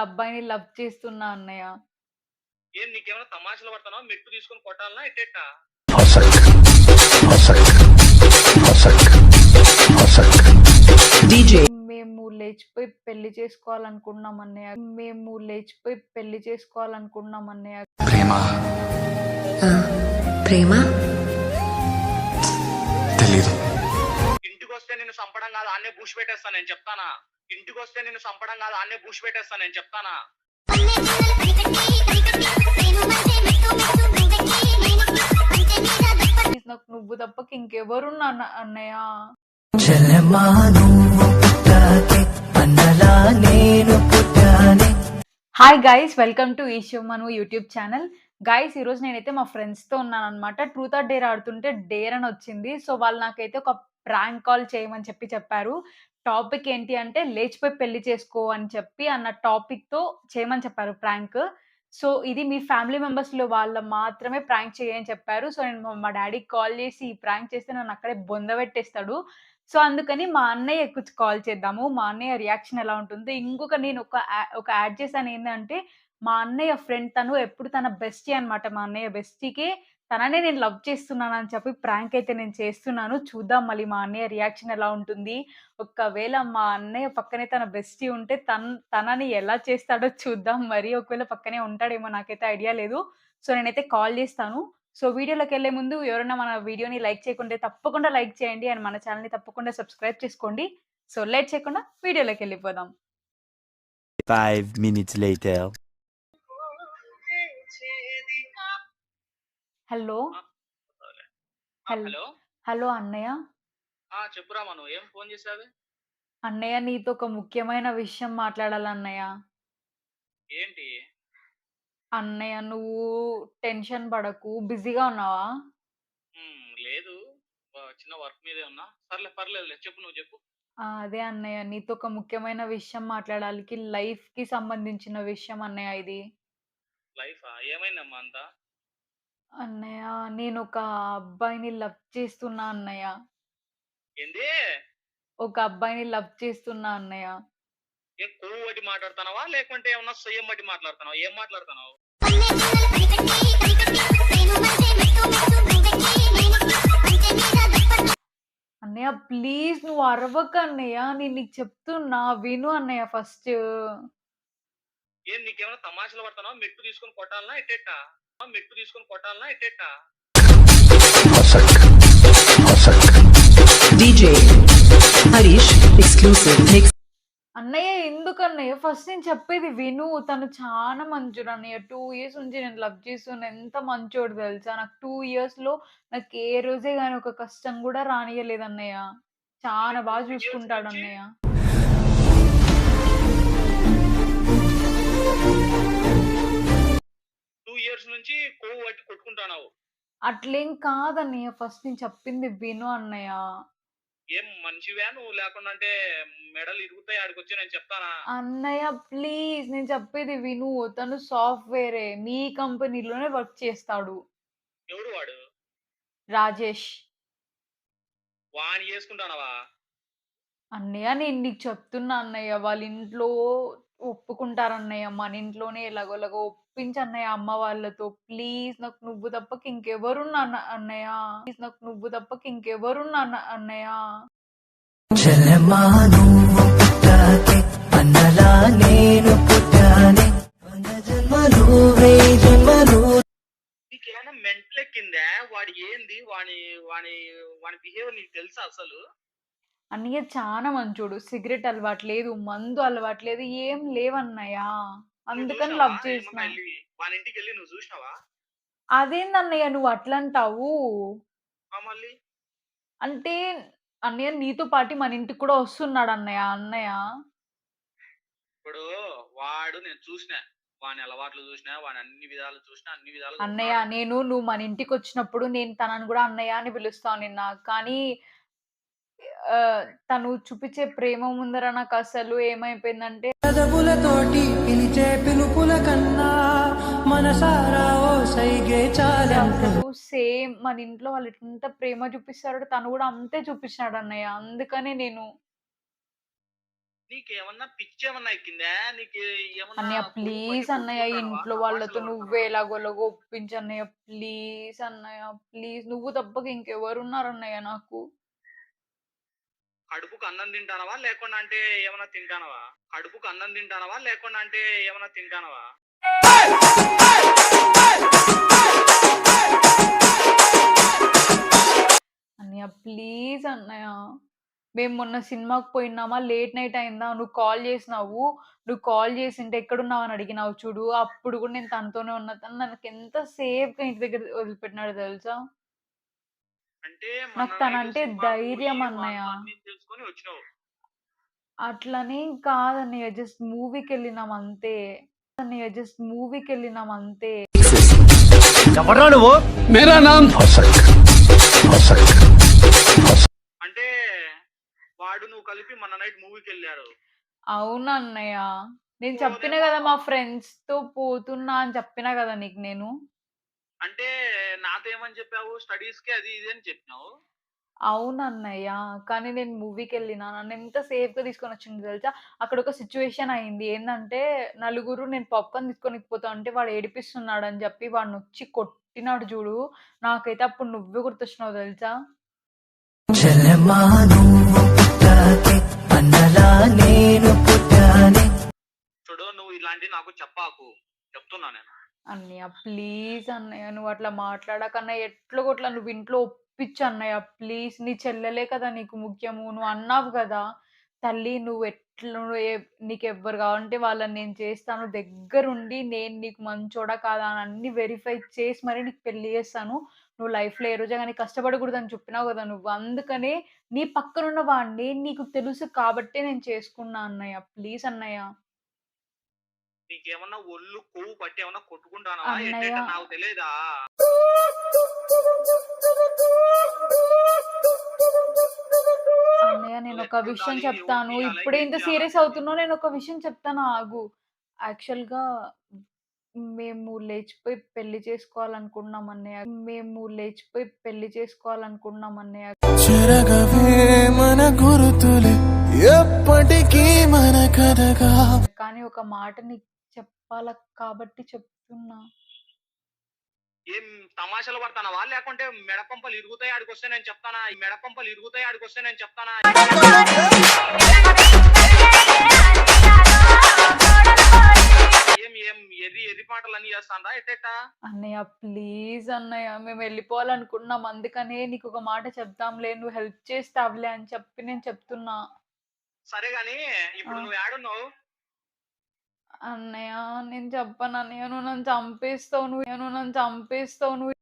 అబ్బాయిని లవ్ చేస్తున్నా అన్నయ్య. ఏం నీకేమైనా తమాషాలు పడతావా? మెట్టు తీసుకొని కొట్టాలనా ఎట్టెట్టా? DJ, మేము లేచిపోయి పెళ్ళి చేసుకోవాలనుకుంటున్నాం అన్నయ్య. మేము లేచిపోయి పెళ్ళి చేసుకోవాలనుకుంటున్నాం అన్నయ్య. ప్రేమ ఆ, ప్రేమ తెలీదు ఇంటికొస్తే నిన్ను చంపడం కాదు ఆన్నే బూష్ పెట్టేస్తా నేను చెప్తానా ఇంటికొస్తే నిన్ను చంపడం కాదు అన్నే బూష్ పెట్టేస్తాను నేను చెప్తానా? నాకు నువ్వు తప్పకి ఇంకెవరున్నా అన్నయ్య. Hi guys welcome to ఈషో Manu YouTube channel guys ఈరోజు నేనైతే మా ఫ్రెండ్స్తో ఉన్నాను అనమాట ట్రూత్ ఆర్ డేర్ ఆడుతుంటే డేర్ అని వచ్చింది. సో వాళ్ళు నాకైతే ఒక ప్రాంక్ కాల్ చేయమని చెప్పి చెప్పారు. టాపిక్ ఏంటి అంటే లేచిపోయి పెళ్ళి చేసుకో అని చెప్పి అన్న టాపిక్తో చేయమని చెప్పారు ప్రాంక్. సో ఇది మీ ఫ్యామిలీ మెంబర్స్లో వాళ్ళ మాత్రమే ప్రాంక్ చేయని చెప్పారు. సో నేను మా- డాడీకి కాల్ చేసి ఈ ప్రాంక్ చేస్తే నన్ను అక్కడే బొందబెట్టేస్తాడు సో అందుకని మా అన్నయ్య ఎక్కువ కాల్ చేద్దాము. మా అన్నయ్య రియాక్షన్ ఎలా ఉంటుంది. ఇంకొక నేను ఒక ఒక యాడ్ చేశాను ఏంటంటే మా అన్నయ్య ఫ్రెండ్ తను ఎప్పుడు తన బెస్టీ అనమాట మా అన్నయ్య బెస్టీకి తననే నేను లవ్ చేస్తున్నాను అని చెప్పి ప్రాంక్ అయితే నేను చేస్తున్నాను. చూద్దాం మళ్ళీ మా అన్నయ్య రియాక్షన్ ఎలా ఉంటుంది. ఒకవేళ మా అన్నయ్య పక్కనే తన బెస్టీ ఉంటే తన తనని ఎలా చేస్తాడో చూద్దాం. మరి ఒకవేళ పక్కనే ఉంటాడేమో నాకైతే ఐడియా లేదు. సో నేనైతే కాల్ చేస్తాను. సో వీడియోలోకి వెళ్ళే ముందు ఎవరైనా మన వీడియోని లైక్ చేయకుంటే తప్పకుండా లైక్ చేయండి. అండ్ మన ఛానల్ని తప్పకుండా సబ్స్క్రైబ్ చేసుకోండి. సో లేట్ చేయకుండా వీడియోలోకి వెళ్ళిపోదాం. Five minutes later hello. Hello. Hello. అన్నయ్య. చెప్పురా మను ఏం ఫోన్ చేసావే అన్నయ్య నీతో ఒక ముఖ్యమైన విషయం మాట్లాడాలి అన్నయ్య ఏంటి? అన్నయ్య నువ్వు టెన్షన్ పడకు బిజీగా ఉన్నావా? లేదు. చిన్న వర్క్ మీదే ఉన్నా. సర్లే పర్లేదులే చెప్పు నువ్వు చెప్పు. అదే అన్నయ్య నీతో ఒక ముఖ్యమైన విషయం మాట్లాడాలి లైఫ్కి సంబంధించిన విషయం అన్నయ్య ఇది. లైఫా? ఏమైందమ్మా అంతా? అన్నయ్య నేను ఒక అబ్బాయిని లవ్ చేస్తున్నా అన్నయ్య. ఏంది? ఒక అబ్బాయిని లవ్ చేస్తున్నా అన్నయ్య. ఏ కొవ్వు బట్టి మాట్లాడుతున్నావా? లేకుంటే ఏమన్నా సొయ్యం బట్టి మాట్లాడుతున్నావా? ఏం మాట్లాడుతున్నావు? అన్నయ్య ప్లీజ్ నువ్వు అరవక అన్నయ్య. నేను నీకు చెప్తున్నా విను అన్నయ్య ఫస్ట్. ఏం నీకేమైనా తమాషాలు పడతావా మెట్టు తీసుకొని కొట్టాలనా? ఎట్టెట్టా మెట్టు తీసుకొని కొట్టాలనా ఎట్టెట్టా. అన్నయ్య ఎందుకు అన్నయ్య ఫస్ట్ నేను చెప్పేది విను. తను చాలా మంచోడు అన్నయ్య. టూ ఇయర్స్ నుంచి నేను లవ్ చేస్తున్నా ఎంత మంచోడు తెలుసా? నాకు టూ ఇయర్స్లో నాకు ఏ రోజే కానీ ఒక కష్టం కూడా రానియలేదు అన్నయ్య. చాలా బాగా చూసుకుంటాడు? అన్నయ్య. నుంచి కొవ్వు బట్టి కొట్టుకుంటున్నావు. అట్లేం కాదన్నయ్య ఫస్ట్ నేను చెప్పింది విను అన్నయ్య. ఏం మంచివా నువ్వు లేకుండా అంటే మెడలు ఇరుగుతాయి ఆడికి వచ్చి నేను చెప్తానా? అన్నయ్య ప్లీజ్ నేను చెప్పేది విను. తను సాఫ్ట్వేరే మీ కంపెనీలోనే వర్క్ చేస్తాడు. ఎవడు వాడు? రాజేష్. వాని చేసుకుంటానవా? అన్నయ్య నేను నీకు చెప్తున్నా అన్నయ్య వాళ్ళ ఇంట్లో ఒప్పుకుంటారన్నయ్య మన ఇంట్లోనే ఎలాగోలాగో ఒప్పించి అన్నయ్య అమ్మ వాళ్ళతో. ప్లీజ్ నాకు నువ్వు తప్పక ఇంకెవరున్నా అన్న అన్నయ్య. ప్లీజ్ నాకు నువ్వు తప్పక ఇంకెవరున్నా అన్న అన్నయ్య. నీకేమైనా మెంటల్ ఎక్కిందా వాడి ఏంది? వాని వాని వాని బిహేవియర్ నీకు తెలుసా అసలు? అన్నయ్య చాలా మంచోడు. సిగరెట్ అలవాట్లేదు మందు అలవాట్లేదు ఏం లేవన్నయ్య. అందుకని? లవ్ చేసిన. వెళ్ళి ఇంటికి వెళ్ళి నువ్వు చూసినావా? అదేందన్నయ్య నువ్వు అట్లంటావు? ఆ మళ్ళీ? అంటే అన్నయ్య నీతో పాటు మన ఇంటికి కూడా వస్తున్నాడు అన్నయ్య. అన్నయ్య ఇప్పుడు వాడు నేను చూసిన వాని అలవాట్లు చూసినా వాని అన్ని విధాలు చూసినా అన్ని విధాలు అన్నయ్య నేను నువ్వు మన ఇంటికి వచ్చినప్పుడు నేను తనని కూడా అన్నయ్య అని పిలుస్తాను నిన్న. కానీ తను చూపించే ప్రేమ ముందర నాకు అసలు ఏమైపోయిందంటే చదువులతోటి పిలిచే పిలుపుల కన్నా మనసారా ఓ సైగే అసలు సేమ్ మన ఇంట్లో వాళ్ళు ఎంత ప్రేమ చూపిస్తారో తను కూడా అంతే చూపించాడు అన్నయ్య. అందుకనే నేను నీకేమన్నా ఎక్కిందా? నీకు అన్నయ్య ప్లీజ్ అన్నయ్య? ఇంట్లో వాళ్ళతో నువ్వే? ఎలాగోలాగో ఒప్పించు అన్నయ్య. ప్లీజ్ అన్నయ్య ప్లీజ్. నువ్వు తప్పక ఇంకెవరు ఉన్నారు అన్నయ్య నాకు. కడుపుకు అన్నం తింటానవా? లేకుండా అంటే ఏమైనా తింటానవా? కడుపుకు అన్నం తింటానవా? లేకుండా అంటే ఏమైనా తింటానవా? అన్నయ్య ప్లీజ్ అన్నయ్య. మేము మొన్న సినిమాకి పోయినామా? లేట్ నైట్ అయిందా? నువ్వు కాల్ చేసినావు. నువ్వు కాల్ చేసింటే ఎక్కడున్నావు అని అడిగినావు చూడు. అప్పుడు కూడా నేను తనతోనే ఉన్నా. తను నాకు ఎంత సేఫ్గా ఇంటి దగ్గర వదిలిపెట్టినాడు తెలుసా? నాకు తనంటే ధైర్యం అన్నయ్య. తెలుసుకొని వచ్చినావు. అట్లనే కాదన్నయ్య. జస్ట్ మూవీకి వెళ్ళినాం అంతే. అన్నయ్య జస్ట్ మూవీకి వెళ్ళినాం అంతే. ఎవరా నువ్వు? మేరా నామ్ అంటే వాడు నువ్వు కలిపి మన నైట్ మూవీకి వెళ్ళారు. అవునన్నయ్య. నేను చెప్పిన కదా మా ఫ్రెండ్స్తో పోతున్నా అని చెప్పిన కదా నీకు నేను. అంటే నాతో ఏమని చెప్పావు? స్టడీస్కి అది ఇది అని చెప్పినావు? అవును అన్నయ్య కానీ నేను మూవీకి వెళ్ళినా నన్ను ఎంత సేఫ్గా తీసుకొని వచ్చింది తెలుసా? అక్కడ ఒక సిచ్యువేషన్ అయింది. ఏంటంటే నలుగురు నేను పాప్కార్న్ తీసుకొని పోతా అంటే వాడు ఏడిపిస్తున్నాడు అని చెప్పి వాడిని వచ్చి కొట్టినాడు చూడు. నాకైతే అప్పుడు నువ్వే గుర్తొచ్చినావు తెలుసా? చూడు నువ్వు ఇలాంటివి నాకు చెప్పాకు. చెప్తున్నా నేను. అన్నయ్య ప్లీజ్ అన్నయ్య నువ్వు అట్లా మాట్లాడకన్నా ఎట్లా కొట్లా నువ్వు ఇంట్లో ఒప్పించు అన్నయ్య ప్లీజ్. నీ చెల్లెలే కదా నీకు ముఖ్యము. నువ్వు అన్నావు కదా తల్లి నువ్వు ఎట్లా నువ్వు నీకు ఎవ్వరు కావాలంటే వాళ్ళని నేను చేస్తాను. దగ్గరుండి నేను నీకు మంచోడా కాదా అని అన్ని వెరిఫై చేసి మరి నీకు పెళ్ళి చేస్తాను. నువ్వు లైఫ్లో ఏ రోజు కానీ కష్టపడకూడదు అని చెప్పినావు కదా నువ్వు. అందుకనే నీ పక్కనున్న వాడిని నీకు తెలుసు కాబట్టే నేను చేసుకున్నా అన్నయ్య. ప్లీజ్ అన్నయ్య. నీకేమన్నా ఒళ్ళు కొవ్వు పట్టి ఏమన్నా కొట్టుకుంటానా అన్నయ్య. ఏంటంటే నాకు తెలియదా అన్నయ్య నేను ఒక విషయం చెప్తాను. ఇప్పుడే ఇంత సీరియస్ చేయాలి. అవుతున్నావు నేను ఒక విషయం చెప్తాను ఆగు. యాక్చువల్గా మేము లేచిపోయి పెళ్ళి చేసుకోవాలనుకున్నాం అన్నయ్య. మేము లేచిపోయి పెళ్ళి చేసుకోవాలనుకున్నాం అన్నయ్య. మన గురుతులే ఎప్పటికీ మన కథగా. కానీ ఒక మాట నీకు చెప్పాల కాబట్టి చెప్తున్నా. ఏం తమాషాలు పడతానవా? లేకుంటే మెడపంపలు ఇరుగుతాయి ఆడికి వస్తే నేను చెప్తానా? ఈ మెడపంపలు ఇరుగుతాయి ఆడికి వస్తే నేను చెప్తానా? ఏం ఏం పాటలు అన్ని చేస్తానా ఎట్టేటా? అన్నయ్య ప్లీజ్ అన్నయ్య మేము వెళ్ళిపోవాలనుకున్నాం. అందుకనే నీకు ఒక మాట చెప్దాంలే నువ్వు హెల్ప్ చేస్తావులే అని చెప్పి నేను చెప్తున్నా. సరే గాని ఇప్పుడు. నువ్వు ఏడున్నావు అన్నయ్య నేను చెప్పను అన్నయ్య నువ్వు నన్ను చంపేస్తావు నువ్వు నువ్వు నన్ను చంపేస్తావు నువ్వు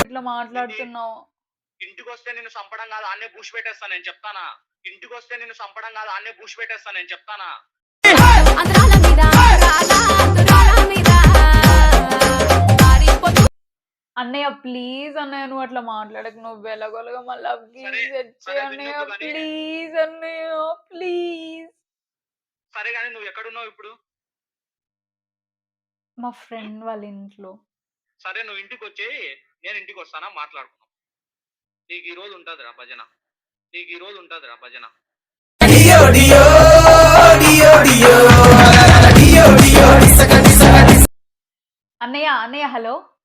ఇట్లా మాట్లాడుతున్నావు. ఇంటికి వస్తే నిన్ను చంపడం కాదు ఆన్నే బూష్ పెట్టేస్తాను నేను చెప్తానా? ఇంటికి వస్తే నిన్ను చంపడం కాదు ఆన్నే బూష్ పెట్టేస్తాను నేను చెప్తానా? అన్నయ్య ప్లీజ్ అన్నయ్య నువ్వు అట్లా మాట్లాడకు. నువ్వు ఎలాగోలాగా మళ్ళీ ప్లీజ్ వచ్చే అన్నయ్య. కానీ. ప్లీజ్ అన్నయ్య ప్లీజ్. సరే గాని నువ్వు ఎక్కడున్నావు ఇప్పుడు? మా ఫ్రెండ్ వాళ్ళ ఇంట్లో. సరే నువ్వు ఇంటికి వచ్చి నేను ఇంటికి వస్తానా? మాట్లాడుకుందాం. నీకు ఈ రోజు ఉంటదిరా భజన. నీకు ఈ రోజు ఉంటదిరా భజన. అన్నయ్య అన్నయ్య హలో? అన్నయ్య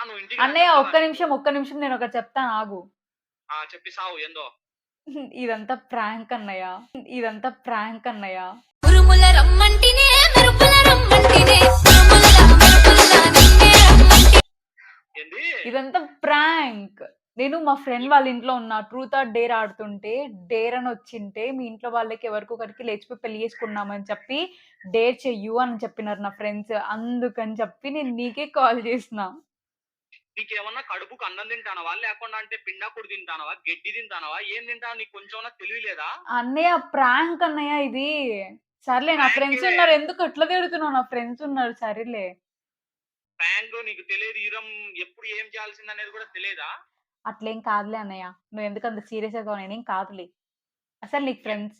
రా, ఒక్క నిమిషం ఒక్క నిమిషం నేను ఒకటి చెప్తాను ఆగు. ఆ, చెప్పి సావు ఏందో? ఇదంతా ప్రాంక్ అన్నయ్య. ఇదంతా ప్రాంక్ అన్నయ్య. ఉరుముల రమ్మంటినే మెరుపుల రమ్మంటినే ఇదంతా ప్రాంక్. నేను మా ఫ్రెండ్ వాళ్ళ ఇంట్లో ఉన్నా ట్రూత్ ఆర్ డేర్ ఆడుతుంటే డేర్ అని వచ్చింటే మీ ఇంట్లో వాళ్ళకి ఎవరికి ఒకరికి లేచిపోయి పెళ్ళి చేసుకున్నామని చెప్పి డేర్ చెయ్యు అని చెప్పినారు నా ఫ్రెండ్స్. అందుకని చెప్పి నేను నీకే కాల్ చేసిన. నీకేమన్నా కడుపుకు అన్నం తింటానవా? లేకుండా అంటే పిండాకుడు తింటానవా? గడ్డి తింటానవా? ఏం తింటావా నీకు కొంచెం తెలియలేదా? అన్నయ్య ప్రాంక్ అన్నయ్య ఇది. సర్లే నా ఫ్రెండ్స్ ఏ. ఉన్నారు. ఎందుకు అట్లా తిడుతున్నావు? నా ఫ్రెండ్స్ ఉన్నారు. సరేలే. బ్యాంక్ నీకు తెలియదు. ఈరం ఎప్పుడు ఏం చేయాల్సింది అనేది కూడా తెలియదా? అట్లేం కాదులే అన్నయ్య. నువ్వు ఎందుకు అంత సీరియస్గా నేనేం కాదులే. అసలు నీకు ఫ్రెండ్స్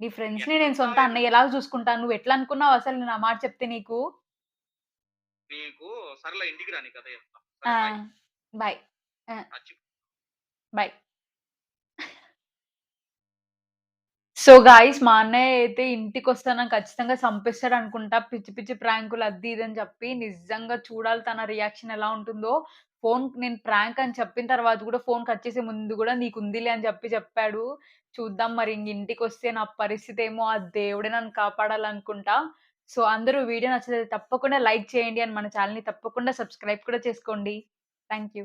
నీ ఫ్రెండ్స్ని నేను సొంత అన్నయ్య ఎలా చూసుకుంటాను? నువ్వు ఎట్లా అనుకున్నావు? అసలు నేను ఆ మాట చెప్తే నీకు? నీకు సర్లే ఇంటికి రాని కదా చెప్తా. బాయ్ అచ్చి. బై. సో, గాయ్స్ మా అన్నయ్య అయితే ఇంటికొస్తే నన్ను ఖచ్చితంగా చంపేస్తాడనుకుంటా. పిచ్చి పిచ్చి ప్రాంకులు అది ఇది అని చెప్పి. నిజంగా చూడాలి తన రియాక్షన్ ఎలా ఉంటుందో. ఫోన్ నేను ప్రాంక్ అని చెప్పిన తర్వాత కూడా ఫోన్ కట్ చేసే ముందు కూడా నీకుందిలే అని చెప్పి చెప్పాడు. చూద్దాం మరి ఇంక ఇంటికొస్తే నా పరిస్థితేమో ఆ దేవుడే నన్ను కాపాడాలనుకుంటా. సో, అందరూ వీడియో నచ్చితే తప్పకుండా లైక్ చేయండి. అండ్ మన ఛానల్ని తప్పకుండా సబ్స్క్రైబ్ కూడా చేసుకోండి. Thank you.